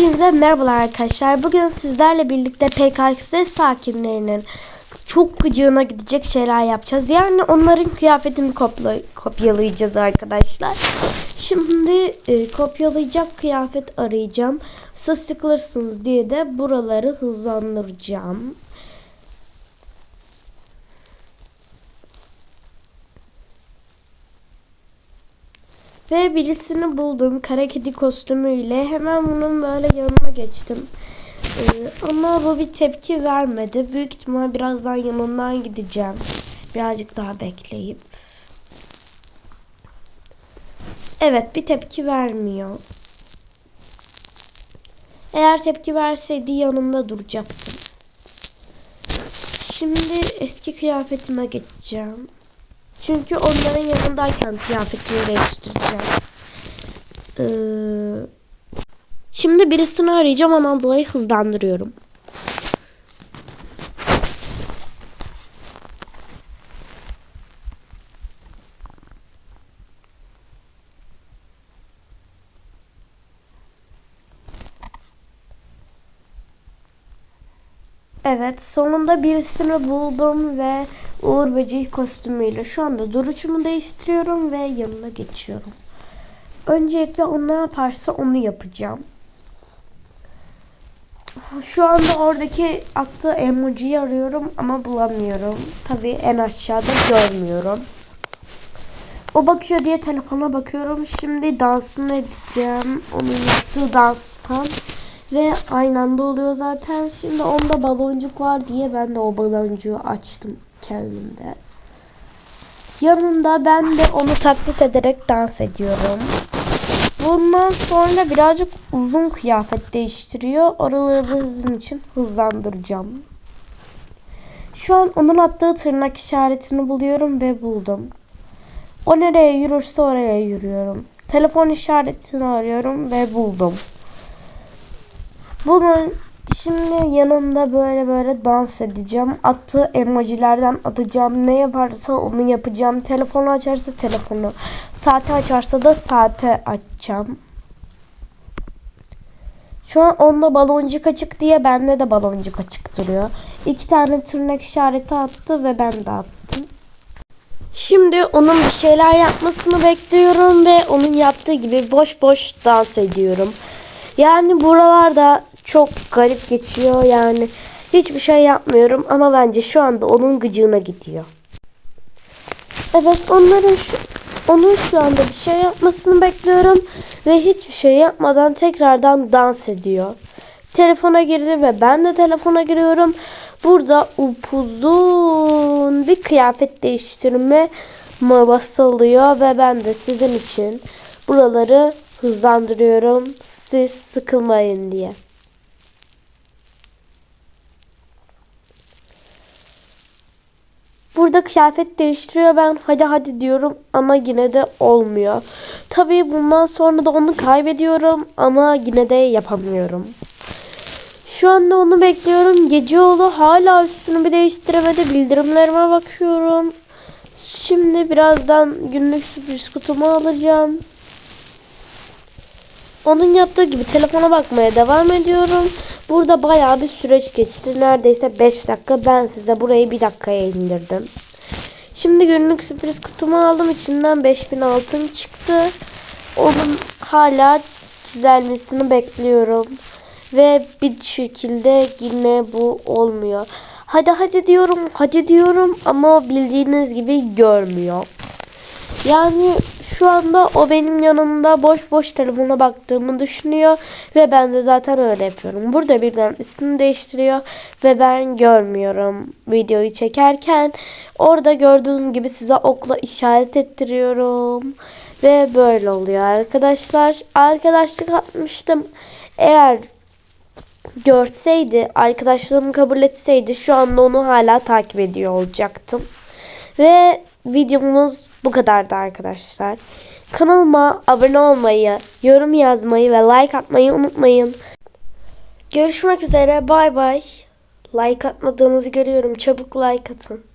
Hepinize merhabalar arkadaşlar. Bugün sizlerle birlikte PKX sakinlerinin çok gıcığına gidecek şeyler yapacağız. Yani onların kıyafetini kopyalayacağız arkadaşlar. Şimdi e, kopyalayacak kıyafet arayacağım. Siz diye de buraları hızlandıracağım. Ve birisini buldum kara kedi kostümüyle. Hemen bunun böyle yanına geçtim. Ee, ama bu bir tepki vermedi. Büyük ihtimal birazdan yanından gideceğim. Birazcık daha bekleyip. Evet bir tepki vermiyor. Eğer tepki verseydi yanımda duracaktım. Şimdi eski kıyafetime geçeceğim. Çünkü onların yanındayken kıyafetimi değiştireceğim. Ee, şimdi birisini arayacağım ondan dolayı hızlandırıyorum. Evet sonunda birisini buldum ve Uğur Böceği kostümüyle şu anda duruşumu değiştiriyorum ve yanına geçiyorum. Öncelikle o ne yaparsa onu yapacağım. Şu anda oradaki attığı emojiyi arıyorum ama bulamıyorum. Tabii en aşağıda görmüyorum. O bakıyor diye telefona bakıyorum. Şimdi dansını edeceğim. Onun yaptığı danstan. Ve aynı anda oluyor zaten. Şimdi onda baloncuk var diye ben de o baloncuğu açtım kendimde. Yanında ben de onu taklit ederek dans ediyorum. Bundan sonra birazcık uzun kıyafet değiştiriyor. Oraları bizim için hızlandıracağım. Şu an onun attığı tırnak işaretini buluyorum ve buldum. O nereye yürürse oraya yürüyorum. Telefon işaretini arıyorum ve buldum. Bunun şimdi yanında böyle böyle dans edeceğim. Attığı emojilerden atacağım. Ne yaparsa onu yapacağım. Telefonu açarsa telefonu. Saati açarsa da saate açacağım. Şu an onda baloncuk açık diye bende de baloncuk açık duruyor. İki tane tırnak işareti attı ve ben de attım. Şimdi onun bir şeyler yapmasını bekliyorum ve onun yaptığı gibi boş boş dans ediyorum. Yani buralarda çok garip geçiyor yani. Hiçbir şey yapmıyorum ama bence şu anda onun gıcığına gidiyor. Evet onların şu, onun şu anda bir şey yapmasını bekliyorum ve hiçbir şey yapmadan tekrardan dans ediyor. Telefona girdi ve ben de telefona giriyorum. Burada upuzun bir kıyafet değiştirme basılıyor ve ben de sizin için buraları hızlandırıyorum siz sıkılmayın diye. Burada kıyafet değiştiriyor ben hadi hadi diyorum ama yine de olmuyor. Tabii bundan sonra da onu kaybediyorum ama yine de yapamıyorum. Şu anda onu bekliyorum. Gece oldu hala üstünü bir değiştiremedi. Bildirimlerime bakıyorum. Şimdi birazdan günlük sürpriz kutumu alacağım. Onun yaptığı gibi telefona bakmaya devam ediyorum. Burada bayağı bir süreç geçti. Neredeyse 5 dakika. Ben size burayı 1 dakikaya indirdim. Şimdi günlük sürpriz kutumu aldım. İçinden 5000 altın çıktı. Onun hala düzelmesini bekliyorum. Ve bir şekilde yine bu olmuyor. Hadi hadi diyorum, hadi diyorum ama bildiğiniz gibi görmüyor. Yani şu anda o benim yanımda boş boş telefona baktığımı düşünüyor ve ben de zaten öyle yapıyorum. Burada birden ismini değiştiriyor ve ben görmüyorum videoyu çekerken. Orada gördüğünüz gibi size okla işaret ettiriyorum ve böyle oluyor arkadaşlar. Arkadaşlık atmıştım. Eğer görseydi, arkadaşlarımı kabul etseydi şu anda onu hala takip ediyor olacaktım. Ve videomuz bu kadardı arkadaşlar. Kanalıma abone olmayı, yorum yazmayı ve like atmayı unutmayın. Görüşmek üzere. Bay bay. Like atmadığınızı görüyorum. Çabuk like atın.